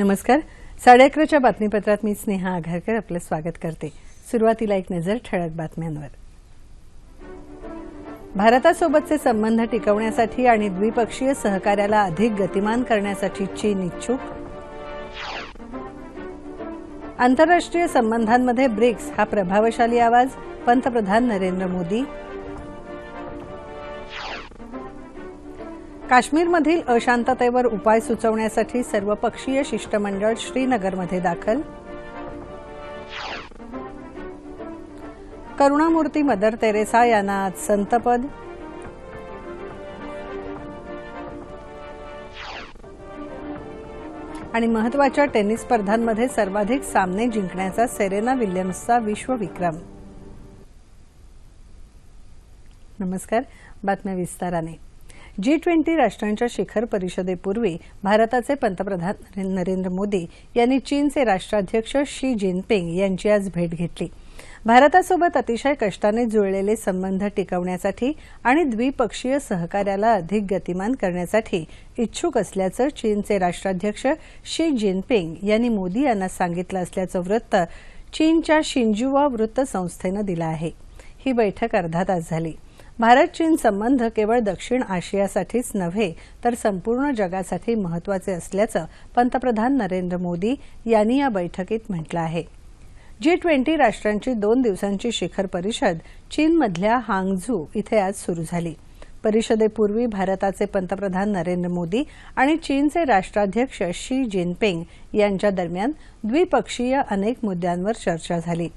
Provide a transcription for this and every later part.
नमस्कार. साडे अकराच्या बातमीपत्रात मी स्नेहा आघारकर आपलं स्वागत करते. सुरुवातीला एक नजर ठळक बातम्यांवर. भारतासोबतचे संबंध टिकवण्यासाठी आणि द्विपक्षीय सहकार्याला अधिक गतिमान करण्यासाठी चीन इच्छुक. आंतरराष्ट्रीय संबंधांमध्ये ब्रिक्स हा प्रभावशाली आवाज पंतप्रधान नरेंद्र मोदी काश्मीरमधील अशांततेवर उपाय सुचवण्यासाठी सर्वपक्षीय शिष्टमंडळ श्रीनगरमध्ये दाखल. करुणामूर्ती मदर तेरेसा यांना आज संतपद. आणि महत्त्वाच्या टेनिस स्पर्धांमध्ये सर्वाधिक सामने जिंकण्याचा सेरेना विल्यम्सचा विश्वविक्रम. नमस्कार बातम्या विस्ताराने. जी ट्वेंटी राष्ट्रांच्या शिखर परिषदेपूर्वी भारताचे पंतप्रधान नरेंद्र मोदी यांनी चीनचे राष्ट्राध्यक्ष शी जिनपिंग यांची आज भेट घेतली. भारतासोबत अतिशय कष्टाने जुळलेले संबंध टिकवण्यासाठी आणि द्विपक्षीय सहकार्याला अधिक गतिमान करण्यासाठी इच्छुक असल्याचं चीनचे राष्ट्राध्यक्ष शी जिनपिंग यांनी मोदी यांना सांगितलं असल्याचं वृत्त चीनच्या शिंजुआ वृत्तसंस्थेनं दिलं आहे. ही बैठक अर्धा तास झाली. भारत चीन संबंध केवळ दक्षिण आशियासाठीच नव्हे तर संपूर्ण जगासाठी महत्त्वाचे असल्याचं पंतप्रधान नरेंद्र मोदी यांनी या बैठकीत म्हटलं आहे. जी ट्वेंटी राष्ट्रांची दोन दिवसांची शिखर परिषद चीनमधल्या हांगझू इथे आज सुरू झाली. परिषदेपूर्वी भारताचे पंतप्रधान नरेंद्र मोदी आणि चीनचे राष्ट्राध्यक्ष शी जिनपिंग यांच्या दरम्यान द्विपक्षीय अनेक मुद्द्यांवर चर्चा झाली.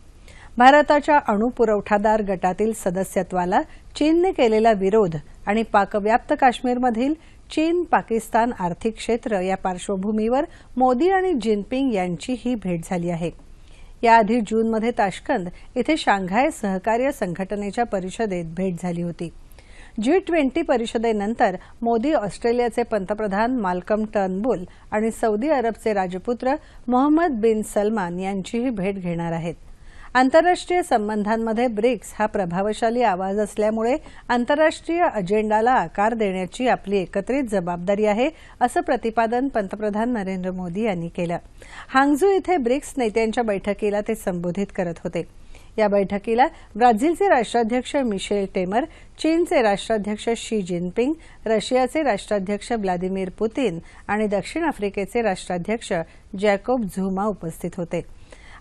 भारताच्या अणुपुरवठादार गटातील सदस्यत्वाला चीनने केलेला विरोध आणि पाकव्याप्त काश्मीरमधील चीन पाकिस्तान आर्थिक क्षेत्र या पार्श्वभूमीवर मोदी आणि जिनपिंग यांची ही भेट झाली आहे. याआधी जूनमध्ये ताशकंद इथे शांघाय सहकार्य संघटनेच्या परिषदेत भेट झाली होती. जी ट्वेंटी परिषदेनंतर मोदी ऑस्ट्रेलियाचे पंतप्रधान माल्कम टर्नबुल आणि सौदी अरबचे राजपुत्र मोहम्मद बिन सलमान यांचीही भेट घेणार आहेत. आंतरराष्ट्रीय संबंधांमध्ये ब्रिक्स हा प्रभावशाली आवाज असल्यामुळे आंतरराष्ट्रीय अजेंडाला आकार देण्याची आपली एकत्रित जबाबदारी आहे असं प्रतिपादन पंतप्रधान नरेंद्र मोदी यांनी केलं. हांगझू इथे ब्रिक्स नेत्यांच्या बैठकीला ते संबोधित करत होते. या बैठकीला ब्राझीलचे राष्ट्राध्यक्ष मिशेल टेमर चीनचे राष्ट्राध्यक्ष शी जिनपिंग रशियाचे राष्ट्राध्यक्ष व्लादिमीर पुतीन आणि दक्षिण आफ्रिकेचे राष्ट्राध्यक्ष जॅकोब झुमा उपस्थित होते.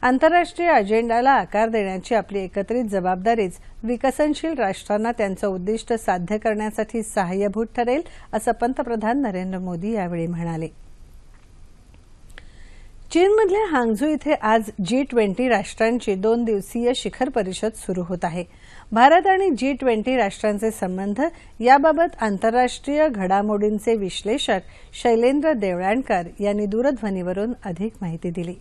आंतरराष्ट्रीय अजेंडाला आकार देण्याची आपली एकत्रित जबाबदारीच विकसनशील राष्ट्रांना त्यांचं उद्दिष्ट साध्य करण्यासाठी सहाय्यभूत ठरेल असं पंतप्रधान नरेंद्र मोदी यावेळी म्हणाले. चीनमधल्या हांगझू इथे आज जी ट्वेंटी राष्ट्रांची दोन दिवसीय शिखर परिषद सुरू होत आहे. भारत आणि जी ट्वेंटी राष्ट्रांचे संबंध याबाबत आंतरराष्ट्रीय घडामोडींचे विश्लेषक शैलेंद्र देवळाणकर यांनी दूरध्वनीवरून अधिक माहिती दिली.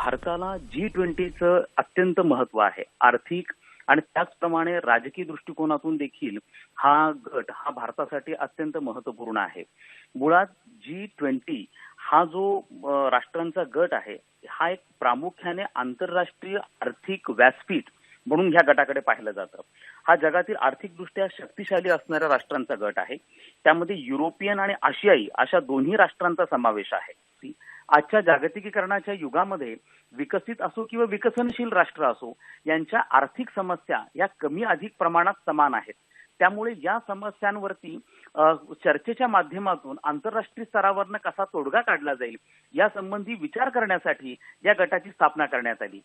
भारताला जी ट्वेंटीचं अत्यंत महत्त्व आहे. आर्थिक आणि त्याचप्रमाणे राजकीय दृष्टिकोनातून देखील हा गट हा भारतासाठी अत्यंत महत्त्वपूर्ण आहे. मुळात जी ट्वेंटी हा जो राष्ट्रांचा गट आहे हा एक प्रामुख्याने आंतरराष्ट्रीय आर्थिक व्यासपीठ म्हणून ह्या गटाकडे पाहिलं जातं. हा जगातील आर्थिकदृष्ट्या शक्तिशाली असणाऱ्या राष्ट्रांचा गट आहे. त्यामध्ये युरोपियन आणि आशियाई अशा दोन्ही राष्ट्रांचा समावेश आहे. आजच्या जागतिकीकरणाच्या युगामध्ये विकसित असो किंवा विकसनशील राष्ट्र असो यांच्या आर्थिक समस्या या कमी अधिक प्रमाणात समान आहेत. त्यामुळे या समस्यांवरती चर्चेच्या माध्यमातून आंतरराष्ट्रीय स्तरावरनं कसा तोडगा काढला जाईल या संबंधी विचार करण्यासाठी या गटाची स्थापना करण्यात आली.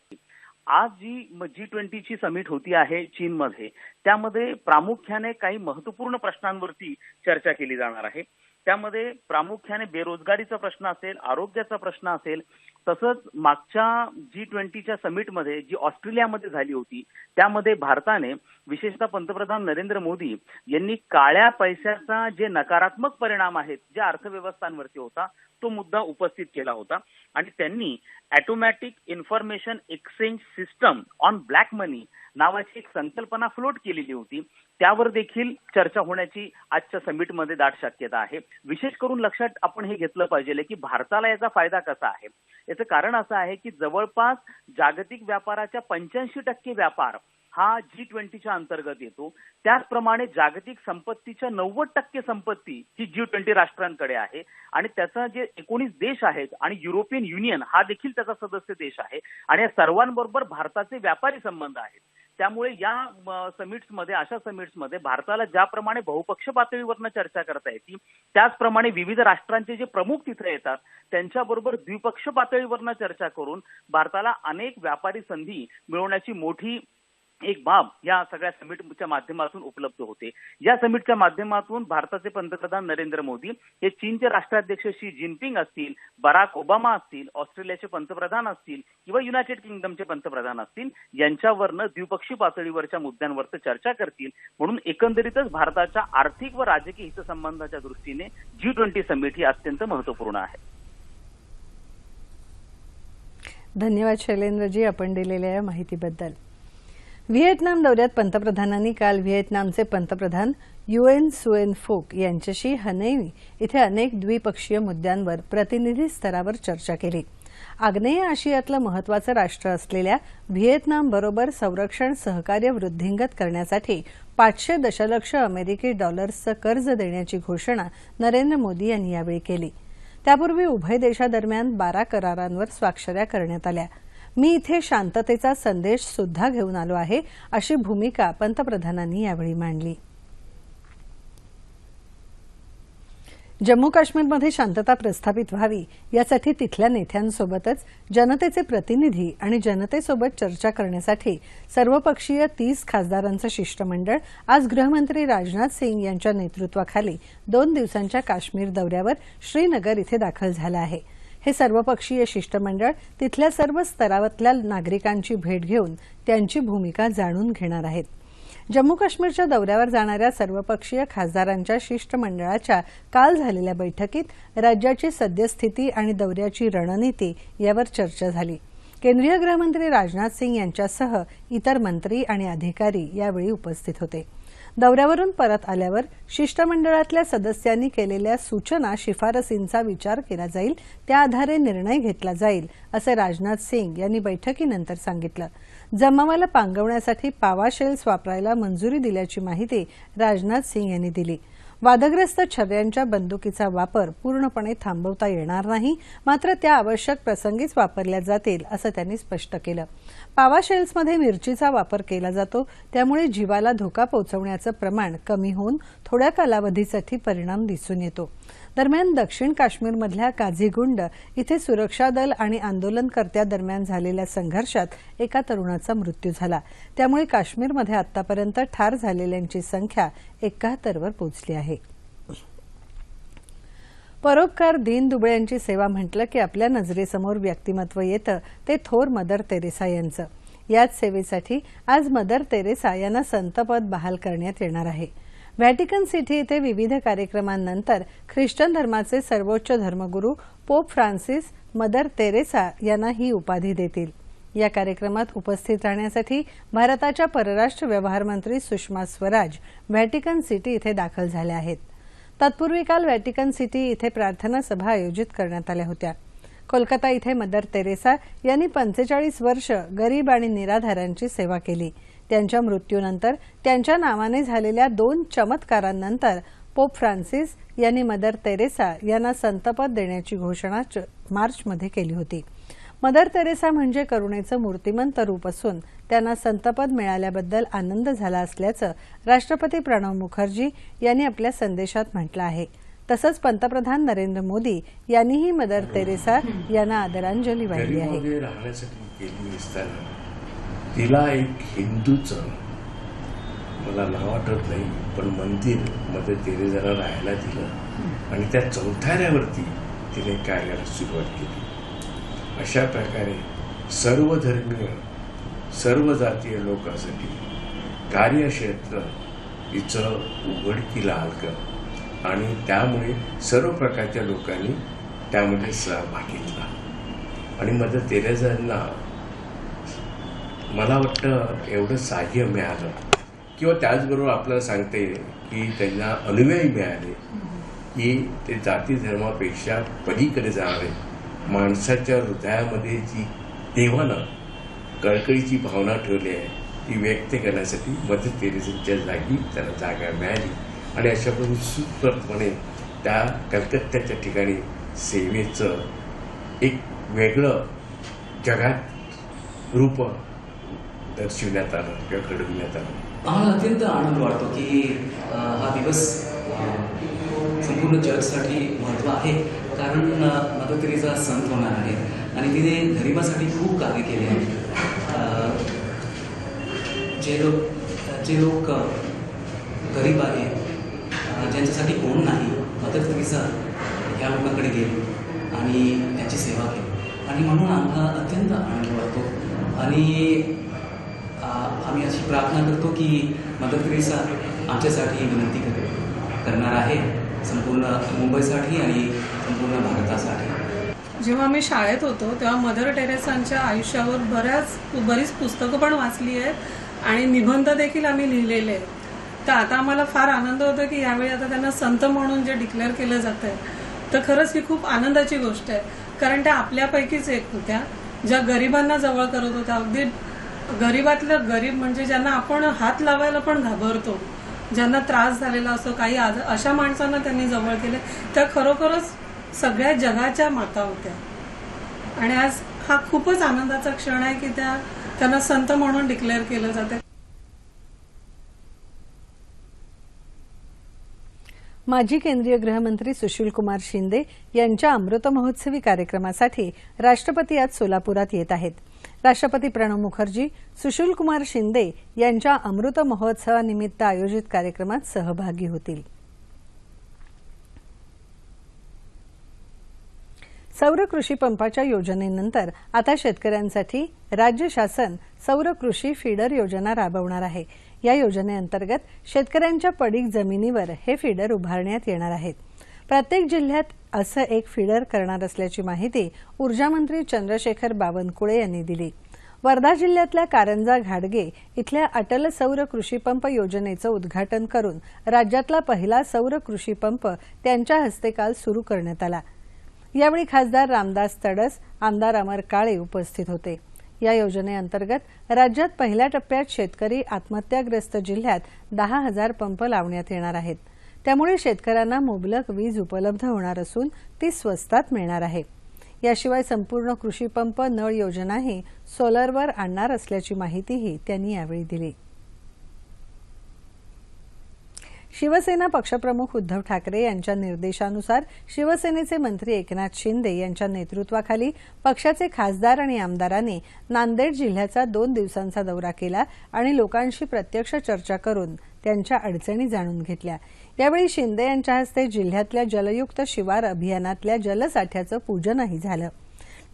आज जी जी ट्वेंटीची समिट होती आहे चीनमध्ये त्यामध्ये प्रामुख्याने काही महत्त्वपूर्ण प्रश्नांवरती चर्चा केली जाणार आहे. त्यामध्ये प्रामुख्याने बेरोजगारीचा प्रश्न असेल आरोग्याचा प्रश्न असेल तसंच मागच्या जी ट्वेंटीच्या समिटमध्ये जी ऑस्ट्रेलियामध्ये झाली होती त्यामध्ये भारताने विशेषतः पंतप्रधान नरेंद्र मोदी यांनी काळ्या पैशाचा जे नकारात्मक परिणाम आहेत जे अर्थव्यवस्थांवरती होता तो मुद्दा उपस्थित केला होता. आणि त्यांनी automatic information exchange system on black money नावाची एक संकल्पना फ्लोट केलेली होती. त्यावर देखील चर्चा होण्याची आजच्या समिटमध्ये दाट शक्यता आहे. विशेष करून लक्षात आपण हे घेतलं पाहिजे की भारताला याचा फायदा कसा आहे. याचं कारण असं आहे की जवळपास जागतिक व्यापाराच्या पंच्याऐंशी टक्के व्यापार हा जी ट्वेंटीच्या अंतर्गत येतो. त्याचप्रमाणे जागतिक संपत्तीच्या नव्वद टक्के संपत्ती ही जी ट्वेंटी राष्ट्रांकडे आहे. आणि त्याचा जे एकोणीस देश आहेत आणि युरोपियन युनियन हा देखील त्याचा सदस्य देश आहे. आणि या सर्वांबरोबर भारताचे व्यापारी संबंध आहेत. त्यामुळे या समिट्समध्ये अशा समिट्समध्ये भारताला ज्याप्रमाणे बहुपक्ष पातळीवरनं चर्चा करता येते त्याचप्रमाणे विविध राष्ट्रांचे जे प्रमुख तिथे येतात त्यांच्याबरोबर द्विपक्ष पातळीवरनं चर्चा करून भारताला अनेक व्यापारी संधी मिळवण्याची मोठी एक बाब या सगळ्या समिटच्या माध्यमातून उपलब्ध होते. या समिटच्या माध्यमातून भारताचे पंतप्रधान नरेंद्र मोदी हे चीनचे राष्ट्राध्यक्ष शी जिनपिंग असतील बराक ओबामा असतील ऑस्ट्रेलियाचे पंतप्रधान असतील किंवा युनायटेड किंगडमचे पंतप्रधान असतील यांच्यावरनं द्विपक्षीय पातळीवरच्या मुद्द्यांवर चर्चा करतील. म्हणून एकंदरीतच भारताच्या आर्थिक व राजकीय हितसंबंधाच्या दृष्टीने जी ट्वेंटी समिट ही अत्यंत महत्त्वपूर्ण आहे. धन्यवाद शैलेंद्रजी आपण दिलेल्या या माहितीबद्दल. व्हिएतनाम दौऱ्यात पंतप्रधानांनी काल व्हिएतनामचे पंतप्रधान युएन सुएन फोक यांच्याशी हनोई इथे अनेक द्विपक्षीय मुद्द्यांवर प्रतिनिधी स्तरावर चर्चा केली. आग्नेय आशियातलं महत्वाचं राष्ट्र असलेल्या व्हिएतनामबरोबर संरक्षण सहकार्य वृद्धिंगत करण्यासाठी पाचशे दशलक्ष अमेरिकी डॉलर्सचं कर्ज देण्याची घोषणा नरेंद्र मोदी यांनी यावेळी केली. त्यापूर्वी उभय देशादरम्यान बारा करारांवर स्वाक्षऱ्या करण्यात आल्या. मी इथे शांततेचा संदेश सुद्धा घेऊन आलो आहे अशी भूमिका पंतप्रधानांनी यावेळी मांडली. जम्मू काश्मीरमध्ये शांतता प्रस्थापित व्हावी यासाठी तिथल्या नेत्यांसोबतच जनतेचे प्रतिनिधी आणि जनतेसोबत चर्चा करण्यासाठी सर्वपक्षीय तीस खासदारांचं शिष्टमंडळ आज गृहमंत्री राजनाथ सिंग यांच्या नेतृत्वाखाली दोन दिवसांच्या काश्मीर दौऱ्यावर श्रीनगर इथे दाखल झालं आहे. हे सर्वपक्षीय शिष्टमंडळ तिथल्या सर्व स्तरावरल्या नागरिकांची भेट घेऊन त्यांची भूमिका जाणून घेणार आहेत. जम्मू काश्मीरच्या दौऱ्यावर जाणाऱ्या सर्वपक्षीय खासदारांच्या शिष्टमंडळाच्या काल झालेल्या बैठकीत राज्याची सद्यस्थिती आणि दौऱ्याची रणनीती यावर चर्चा झाली. केंद्रीय गृहमंत्री राजनाथ सिंग यांच्यासह इतर मंत्री आणि अधिकारी यावेळी उपस्थित होते. दौऱ्यावरून परत आल्यावर शिष्टमंडळातल्या सदस्यांनी केलेल्या सूचना शिफारसींचा विचार केला जाईल. त्या आधारे निर्णय घेतला जाईल असं राजनाथ सिंग यांनी बैठकीनंतर सांगितलं. जमावाला पांगवण्यासाठी पावा शेल्स वापरायला मंजुरी दिल्याची माहिती राजनाथ सिंग यांनी दिली. वादग्रस्त छर्यांच्या बंदुकीचा वापर पूर्णपणे थांबवता येणार नाही मात्र त्या आवश्यक प्रसंगीच वापरल्या जातील असं त्यांनी स्पष्ट केलं. पावा शेल्समध्ये मिरचीचा वापर केला जातो त्यामुळे जीवाला धोका पोहोचवण्याचं प्रमाण कमी होऊन थोड्या कालावधीसाठी परिणाम दिसून येतो. दरम्यान दक्षिण काश्मीरमधल्या काझीगुंड इथे सुरक्षा दल आणि आंदोलनकर्त्यादरम्यान झालेल्या संघर्षात एका तरुणाचा मृत्यू झाला. त्यामुळे काश्मीरमध्ये आतापर्यंत ठार झालेल्यांची संख्या एकाहत्तरवर पोहोचली आहे. परोपकार दीन दुबळ्यांची सेवा म्हटलं की आपल्या नजरेसमोर व्यक्तिमत्व येतं ते थोर मदर तेरेसा यांचं. याच सेवेसाठी आज मदर तेरेसा यांना संतपद बहाल करण्यात येणार आहे. व्हॅटिकन सिटी इथे विविध कार्यक्रमांनंतर ख्रिश्चन धर्माचे सर्वोच्च धर्मगुरू पोप फ्रान्सिस मदर तेरेसा यांना ही उपाधी देतील. या कार्यक्रमात उपस्थित राहण्यासाठी भारताच्या परराष्ट्र व्यवहार मंत्री सुषमा स्वराज व्हॅटिकन सिटी इथे दाखल झाल्या आहेत. तत्पूर्वी काल व्हॅटिकन सिटी इथे प्रार्थना सभा आयोजित करण्यात आल्या होत्या. कोलकाता इथे मदर तेरेसा यांनी पंचेचाळीस वर्ष गरीब आणि निराधारांची सेवा केली. त्यांच्या मृत्यूनंतर त्यांच्या नावाने झालेल्या दोन चमत्कारांनंतर पोप फ्रान्सिस यांनी मदर तेरेसा यांना संतपद देण्याची घोषणा मार्चमध्ये केली होती. मदर तेरेसा म्हणजे करुणेचं मूर्तिमंत रूप असून त्यांना संतपद मिळाल्याबद्दल आनंद झाला असल्याचं राष्ट्रपती प्रणव मुखर्जी यांनी आपल्या संदेशात म्हटलं आहे. तसंच पंतप्रधान नरेंद्र मोदी यांनीही मदर तेरेसा यांना आदरांजली वाहिली आहे गरिबामध्ये राहण्यासाठी गेली असताना तिला एक हिंदूचं मला नाव आठवत नाही पण मंदिरमध्ये जरा राहायला दिलं. आणि त्या चौथाऱ्यावरती तिने कार्याला सुरुवात केली. अशा प्रकारे सर्व धर्मीय सर्व जातीय लोकांसाठी कार्यक्षेत्र तिचं उघडकीला आलं आणि त्यामुळे सर्व प्रकारच्या लोकांनी त्यामध्ये सहभाग घेतला. आणि मदर तेरेझांना मला वाटतं एवढं साह्य मिळालं. किंवा त्याचबरोबर आपल्याला सांगते की त्यांना अनुयायी मिळाले. की ते जाती धर्मापेक्षा पलीकडे जाणारे माणसाच्या हृदयामध्ये जी देवानं कळकळीची भावना ठेवली आहे ती व्यक्त करण्यासाठी मदत तेरेसांच्या जागी त्याला जागा मिळाली. आणि अशा सुप्रतपणे त्या कलकत्त्याच्या ठिकाणी सेवेचं एक वेगळं जगात रूप दर्शविण्यात आलं किंवा घडविण्यात आलं आम्हाला अत्यंत आनंद वाटतो की हा दिवस संपूर्ण जगसाठी महत्त्व आहे. कारण अ, मदर संत होणार आहे. आणि तिने गरिबासाठी खूप कार्य केले आहे. जे लोक जे लोक गरीब आहे ज्यांच्यासाठी कोण नाही मदर तेरेसा ह्या लोकांकडे गेली आणि त्यांची सेवा केली. आणि म्हणून आम्हाला अत्यंत आनंद वाटतो. आणि आम्ही अशी प्रार्थना करतो की मदर तेरेसा आमच्यासाठी विनंती कर करणार आहे. संपूर्ण मुंबईसाठी आणि संपूर्ण भारतासाठी. जेव्हा आम्ही शाळेत होतो तेव्हा मदर टेरेसांच्या आयुष्यावर बऱ्याच बरीच पुस्तकं पण वाचली आहेत आणि निबंध देखील आम्ही लिहिलेले आहेत. तर आता आम्हाला फार आनंद होतो की यावेळी आता त्यांना संत म्हणून जे डिक्लेअर केलं जात आहे तर खरंच ही खूप आनंदाची गोष्ट आहे. कारण त्या आपल्यापैकीच एक होत्या. ज्या गरिबांना जवळ करत होत्या. अगदी गरीबातलं गरीब म्हणजे ज्यांना आपण हात लावायला पण घाबरतो ज्यांना त्रास झालेला असतो काही आज अशा माणसांना त्यांनी जवळ केले त्या खरोखरच सगळ्या जगाच्या माता होत्या. आणि आज हा खूपच आनंदाचा क्षण आहे की त्या त्यांना संत म्हणून डिक्लेअर केलं जाते. माजी केंद्रीय गृहमंत्री सुशीलकुमार शिंदे यांच्या अमृत महोत्सवी कार्यक्रमासाठी राष्ट्रपती आज सोलापुरात येत आहेत. राष्ट्रपती प्रणव मुखर्जी सुशीलकुमार शिंदे यांच्या अमृत महोत्सवानिमित्त आयोजित कार्यक्रमात सहभागी होतील. सौर कृषी पंपाच्या योजनेनंतर आता शेतकऱ्यांसाठी राज्य शासन सौर कृषी फीडर योजना राबवणार आहे. या योजनेअंतर्गत शेतकऱ्यांच्या पडीक जमिनीवर हे फीडर उभारण्यात येणार आहेत. प्रत्येक जिल्ह्यात असं एक फीडर करणार असल्याची माहिती ऊर्जामंत्री चंद्रशेखर बावनकुळे यांनी दिली. वर्धा जिल्ह्यातल्या कारंजा घाडगे इथल्या अटल सौर कृषीपंप योजनेचं उद्घाटन करून राज्यातला पहिला सौर कृषीपंप त्यांच्या हस्ते काल सुरू करण्यात आला. यावेळी खासदार रामदास तडस आमदार अमर काळे उपस्थित होते. या योजनेअंतर्गत राज्यात पहिल्या टप्प्यात शेतकरी आत्महत्याग्रस्त जिल्ह्यात दहा हजार पंप लावण्यात येणार आहेत. त्यामुळे शेतकऱ्यांना मुबलक वीज उपलब्ध होणार असून ती स्वस्तात मिळणार आहे. याशिवाय संपूर्ण कृषीपंप नळ योजनाही सोलरवर आणणार असल्याची माहितीही त्यांनी यावेळी दिली. शिवसेना पक्षप्रमुख उद्धव ठाकरे यांच्या निर्देशानुसार शिवसेनेचे मंत्री एकनाथ शिंदे यांच्या नेतृत्वाखाली पक्षाचे खासदार आणि आमदारांनी नांदेड जिल्ह्याचा दोन दिवसांचा दौरा केला आणि लोकांशी प्रत्यक्ष चर्चा करून त्यांच्या अडचणी जाणून घेतल्या. यावेळी शिंदे यांच्या हस्ते जिल्ह्यातल्या जलयुक्त शिवार अभियानातल्या जलसाठ्याचं पूजनही झालं.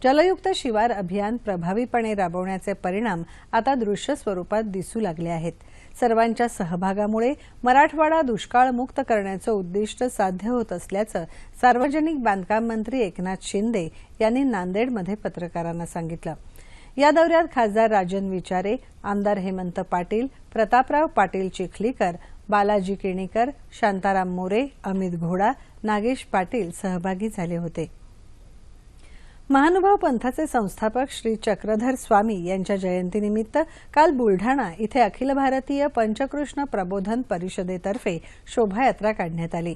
जलयुक्त शिवार अभियान प्रभावीपणे राबवण्याचे परिणाम आता दृश्य स्वरूपात दिसू लागले आहेत. सर्वांच्या सहभागामुळे मराठवाडा दुष्काळमुक्त करण्याचं उद्दिष्ट साध्य होत असल्याचं सार्वजनिक बांधकाम मंत्री एकनाथ शिंदे यांनी नांदेडमध्ये पत्रकारांना सांगितलं. या दौऱ्यात खासदार राजन विचारे आमदार हेमंत पाटील प्रतापराव पाटील चिखलीकर बालाजी केणीकर शांताराम मोरे अमित घोडा नागेश पाटील सहभागी झाले होते. महानुभाव पंथाचे संस्थापक श्री चक्रधर स्वामी यांच्या जयंतीनिमित्त काल बुलढाणा इथे अखिल भारतीय पंचकृष्ण प्रबोधन परिषदेतर्फे शोभायात्रा काढण्यात आली.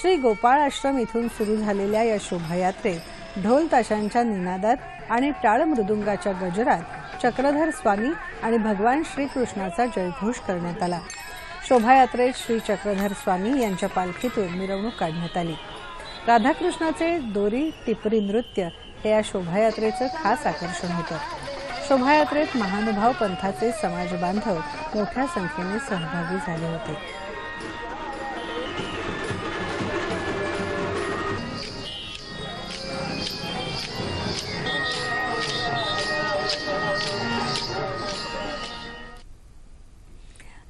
श्री गोपाळ आश्रम इथून सुरू झालेल्या या शोभायात्रेत ढोल ताशांच्या निनादात आणि टाळ मृदुंगाच्या गजरात चक्रधर स्वामी आणि भगवान श्रीकृष्णाचा जयघोष करण्यात आला. शोभायात्रेत श्री चक्रधर स्वामी यांच्या पालखीतून मिरवणूक काढण्यात आली. राधाकृष्णाचे दोरी टिपरी नृत्य हे या शोभायात्रेचं खास आकर्षण होतं. शोभायात्रेत महानुभाव पंथाचे समाजबांधव मोठ्या संख्येने सहभागी झाले होते.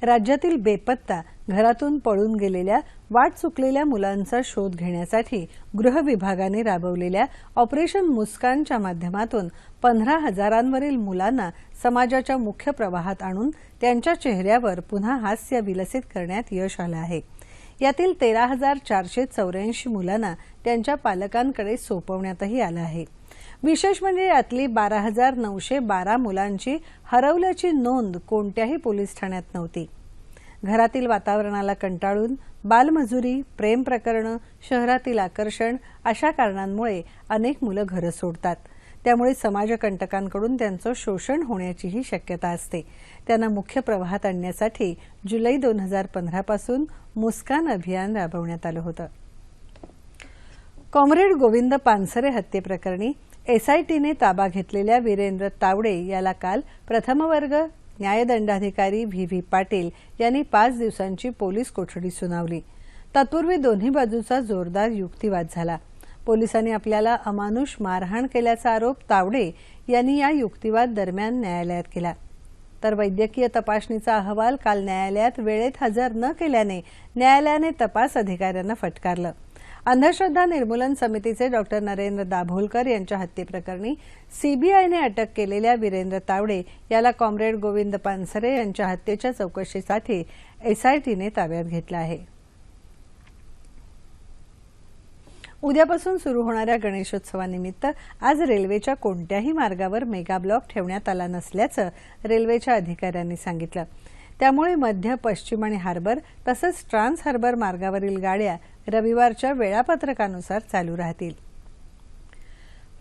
राज्यातील बेपत्ता घरातून पळून गेलेल्या वाट चुकलेल्या मुलांचा शोध घेण्यासाठी गृह विभागाने राबवलेल्या ऑपरेशन मुस्कानच्या माध्यमातून पंधरा हजारांवरील मुलांना समाजाच्या मुख्य प्रवाहात आणून त्यांच्या चेहऱ्यावर पुन्हा हास्य विलसित करण्यात यश आलं आहे. यातील तेरा हजार चारशे चौऱ्याऐंशी मुलांना त्यांच्या पालकांकडे सोपवण्यातही आलं आहे. विशेष म्हणजे यातली बारा हजार नऊशे बारा मुलांची हरवल्याची नोंद कोणत्याही पोलीस ठाण्यात नव्हती. घरातील वातावरणाला कंटाळून बालमजुरी प्रेम प्रकरणं शहरातील आकर्षण अशा कारणांमुळे अनेक मुलं घरं सोडतात. त्यामुळे समाजकंटकांकडून त्यांचं शोषण होण्याचीही शक्यता असते. त्यांना मुख्य प्रवाहात आणण्यासाठी जुलै दोन हजार पंधरापासून मुस्कान अभियान राबवण्यात आलं होतं. कॉम्रेड गोविंद पानसरे हत्येप्रकरणी एसआयटीने ताबा घेतलेल्या वीरेंद्र तावडे याला काल प्रथमवर्ग न्यायदंडाधिकारी व्ही व्ही पाटील यांनी पाच दिवसांची पोलीस कोठडी सुनावली. तत्पूर्वी दोन्ही बाजूचा जोरदार युक्तिवाद झाला. पोलिसांनी आपल्याला अमानुष मारहाण केल्याचा आरोप तावडे यांनी या युक्तिवाद दरम्यान न्यायालयात केला. तर वैद्यकीय तपासणीचा अहवाल काल न्यायालयात वेळेत हजर न केल्याने न्यायालयाने तपास अधिकाऱ्यांना फटकारलं. अंधश्रद्धा निर्मूलन समितीचे डॉक्टर नरेंद्र दाभोलकर यांच्या हत्येप्रकरणी सीबीआयने अटक केलेल्या वीरेंद्र तावडे याला कॉम्रेड गोविंद पानसरे यांच्या हत्येच्या चौकशीसाठी एसआयटीने ताब्यात घेतलं आहे. उद्यापासून सुरू होणाऱ्या गणेशोत्सवानिमित्त आज रेल्वेच्या कोणत्याही मार्गावर मेगा ब्लॉक ठेवण्यात आला नसल्याचं रेल्वेच्या अधिकाऱ्यांनी सांगितलं. त्यामुळे मध्य पश्चिम आणि हार्बर तसंच ट्रान्स हार्बर मार्गावरील गाड्या रविवारच्या वेळापत्रकानुसार चालू राहतील.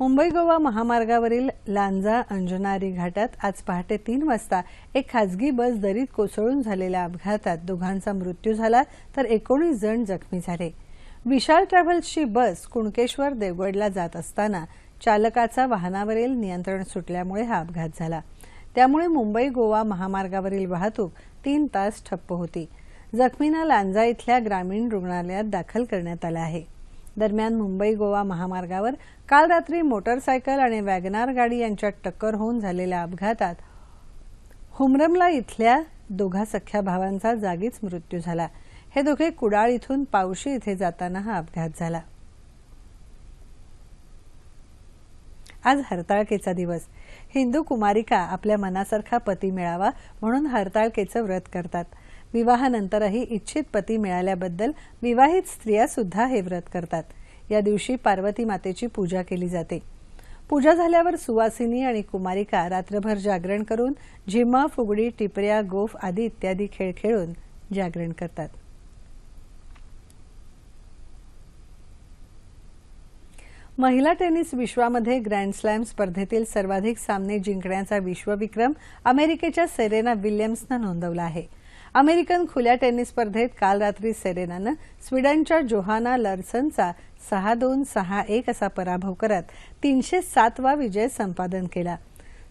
मुंबई गोवा महामार्गावरील लांजा अंजनारी घाटात आज पहाटे तीन वाजता एक खासगी बस दरीत कोसळून झालेल्या अपघातात दोघांचा मृत्यू झाला तर एकोणीस जण जखमी झाले. विशाल ट्रॅव्हल्सची बस कुणकेश्वर देवगडला जात असताना चालकाचा वाहनावरील नियंत्रण सुटल्यामुळे हा अपघात झाला. त्यामुळे मुंबई गोवा महामार्गावरील वाहतूक तीन तास ठप्प होती. जखमींना लांजा इथल्या ग्रामीण रुग्णालयात दाखल करण्यात आलं आहे. दरम्यान मुंबई गोवा महामार्गावर काल रात्री मोटरसायकल आणि वॅगनार गाडी यांच्यात टक्कर होऊन झालेल्या अपघातात हुमरमला इथल्या दोघा सख्या भावांचा जागीच मृत्यू झाला. हे दोघे कुडाळ इथून पावशी इथे जाताना हा अपघात झाला. आज हरताळकेचा दिवस. हिंदू कुमारिका आपल्या मनासारखा पती मिळावा म्हणून हरताळकेचं व्रत करतात. विवाहानंतरही इच्छित पती मिळाल्याबद्दल विवाहित स्त्रिया सुद्धा हे व्रत करतात. या दिवशी पार्वती मातेची पूजा केली जाते. पूजा झाल्यावर सुवासिनी आणि कुमारिका रात्रभर जागरण करून झिम्मा फुगडी टिपऱ्या गोफ आदी इत्यादी खेळ खेळून जागरण करतात. महिला टेनिस विश्वामध्ये ग्रँड स्लॅम स्पर्धेतील सर्वाधिक सामने जिंकण्याचा विश्वविक्रम अमेरिकेच्या सेरेना विल्यम्सनं नोंदवला आहे. अमेरिकन खुल्या टेनिस स्पर्धेत काल रात्री सेरेनानं स्वीडनच्या जोहाना लर्सनचा सहा दोन सहा एक असा पराभव करत तीनशे सातवा विजय संपादन केला.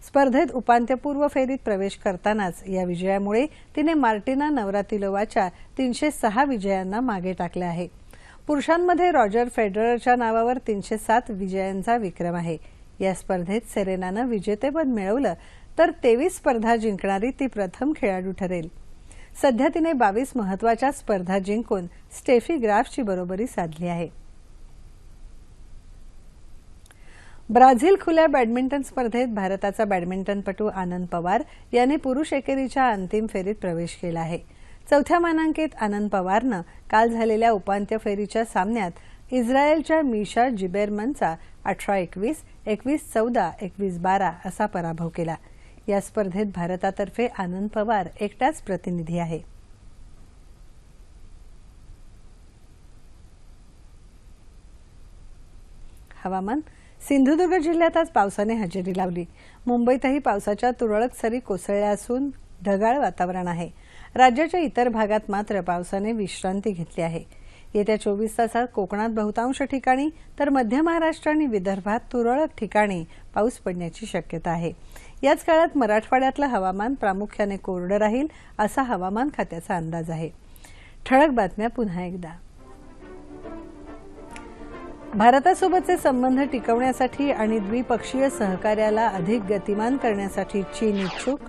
स्पर्धेत उपांत्यपूर्व फेरीत प्रवेश करतानाच या विजयामुळे तिने मार्टिना नवरातिलोवाच्या तीनशे सहा विजयांना मागे टाकले आहे. पुरुषांमध्ये रॉजर फेडररच्या नावावर तीनशे सात विजयांचा विक्रम आहे. या स्पर्धेत सेरेनानं विजेतेपद मिळवलं तर तेवीस स्पर्धा जिंकणारी ती प्रथम खेळाडू ठरेल. सध्या तिने बावीस महत्त्वाच्या स्पर्धा जिंकून स्टेफी ग्राफची बरोबरी साधली आहे. ब्राझील खुल्या बॅडमिंटन स्पर्धेत भारताचा बॅडमिंटनपटू आनंद पवार याने पुरुष एकेरीच्या अंतिम फेरीत प्रवेश केला आहे. चौथ्या मानांकित आनंद पवारनं काल झालेल्या उपांत्य फेरीच्या सामन्यात इस्रायलच्या मिशा जिबेरमनचा अठरा एकवीस एकवीस चौदा एकवीस बारा असा पराभव केला. या स्पर्धेत भारतातर्फे आनंद पवार एकटाच प्रतिनिधी आहे. हवामान सिंधुदुर्ग जिल्ह्यात आज पावसाने हजेरी लावली. मुंबईतही पावसाच्या तुरळक सरी कोसळल्या असून ढगाळ वातावरण आहे. राज्याच्या इतर भागात मात्र पावसाने विश्रांती घेतली आहे. येत्या चोवीस तासात कोकणात बहुतांश ठिकाणी तर मध्य महाराष्ट्र आणि विदर्भात तुरळक ठिकाणी पाऊस पडण्याची शक्यता आहे. याच काळात मराठवाड्यातलं हवामान प्रामुख्याने कोरडं राहील असा हवामान खात्याचा अंदाज आहे. ठळक बातम्या पुन्हा एकदा. भारतासोबतचे संबंध टिकवण्यासाठी आणि द्विपक्षीय सहकार्याला अधिक गतिमान करण्यासाठी चीन इच्छुक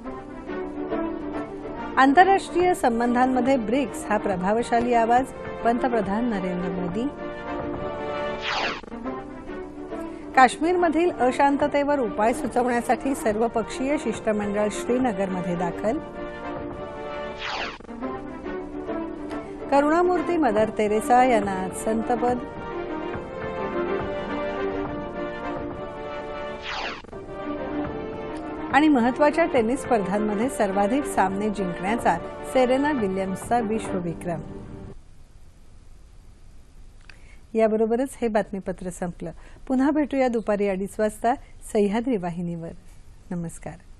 आंतरराष्ट्रीय संबंधांमध्ये ब्रिक्स हा प्रभावशाली आवाज पंतप्रधान नरेंद्र मोदी. काश्मीरमधील अशांततेवर उपाय सुचवण्यासाठी सर्वपक्षीय शिष्टमंडळ श्रीनगरमध्ये दाखल. करुणामूर्ती मदर तेरेसा यांना आज संतपद आणि महत्त्वाच्या टेनिस स्पर्धांमध्ये सर्वाधिक सामने जिंकण्याचा सेरेना विल्यम्सचा विश्वविक्रम. याबरोबरच हे बातमीपत्र संपलं. पुन्हा भेटूया दुपारी अडीच वाजता सह्याद्री वाहिनीवर. नमस्कार.